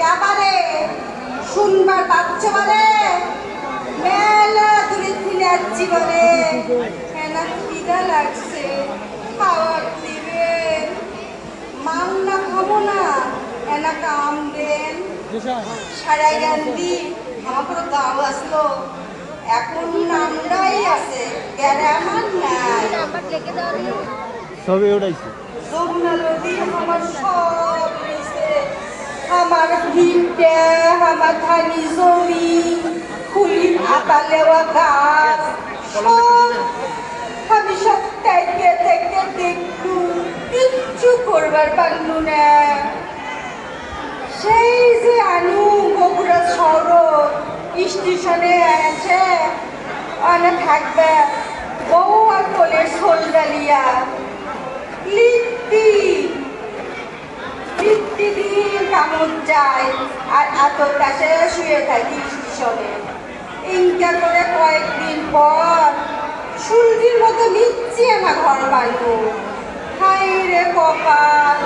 Cabaret শুনবার পাচ্ছ বলে মেলা দূরে ফিরে যাচ্ছি বলে খিদা লাগছে খাওয়ার দিবেন মাংনা খাব না এনা কাম দেন। সারাই গান্ধী আমার পুরো গাও আসলো। এখন নামটাই আছে গ্যারামান নাই। সবে উঠাইছে যমুনা নদী আমার সব আমার ভিটে আমার ধানি জমি খুলি আতা লেওয়া গাছ সব আমি সব থেকে থেকে দেখু কিচ্ছু করবার পারলু না সেই যে আনু বগুড়া শহর স্টেশনে আছে অনেক থাকবে বউ আর কোলের সোল ডালিয়া লিপ্তি লিপ্তি দিন কামড় যায় আর আতর কাছে শুয়ে থাকি স্টেশনে ইনকা করে কয়েকদিন পর সুরভির মতো নিচ্ছি আমার ঘর বানবো হাই রে কপাল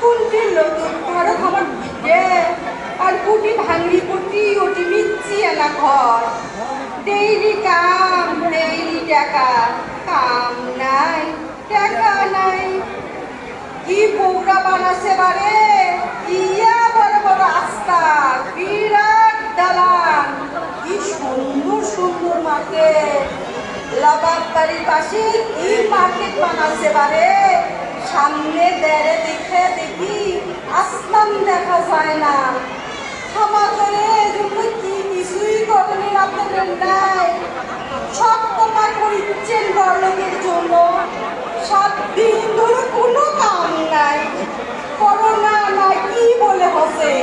কুন্টির লোক ঘর আমার ভিটে আর কুটি ভাঙড়ি কুটি, ওটি মিচ্ছি না ঘর। ডেইলি কাম, ডেইলি টাকা, কাম নাই, টাকা নাই। কি বৌরা বানাছে বারে? ইয়া বড় বড় আস্তা বিরাট দালান। কি সুন্দর সুন্দর মার্কেট লবাব বাড়ির পাশে কি মার্কেট বানাচ্ছে বারে। সামনে দেড়ে দেখে দেখি আসমান দেখা যায় না। ক্ষমা করে এজন্য কি কিছুই করেনি আপনাদের নাই সব কমাই করিচ্ছেন বড়লোকের জন্য সাত দিন ধরে কোনো কাম নাই করোনা না কি বলে হসে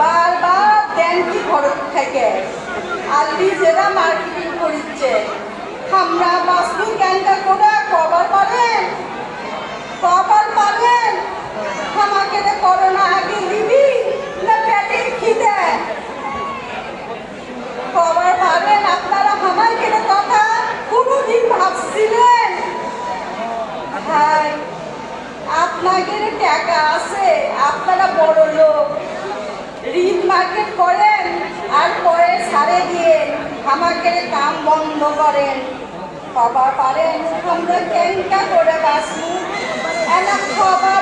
বারবার দেন কি খরচ থেকে আল্লি জেলা মার্কেটিং করিচ্ছে আমরা বাসনি ক্যান্টা করে কবার পারেন কবার পারেন আমাকে করোনা আগে দিবি, না পেটের খিদে? কবার পারেন আপনারা আমাকে কথা কোনোদিন ভাবছিলেন ভাই আপনাদের টাকা আছে আপনারা বড় লোক ঋণ মার্কেট করেন আর পরে ছাড়ে দিয়ে আমাকে বন্ধ করেন। বাবা পারেন। আমরা কেনটা করে বাঁচবো? এলাকা